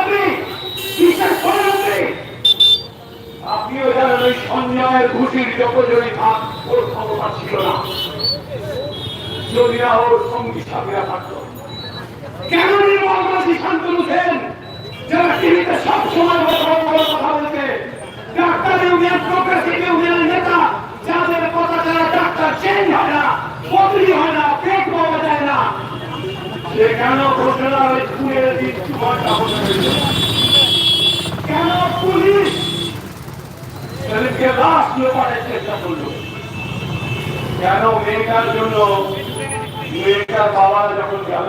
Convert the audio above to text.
আপনি? বিশ্বাস করেন আপনি? আপনিও ওই ক্ষমতা ছিল না, যদি না ওর সঙ্গী সাথীরা থাকতো। কেন নির্মলবাসী শান্তনু সেন যারা টিভিতে সব চেষ্টা করল? কেন মেয়েটার জন্য মেয়েটার বাবা যখন গেল?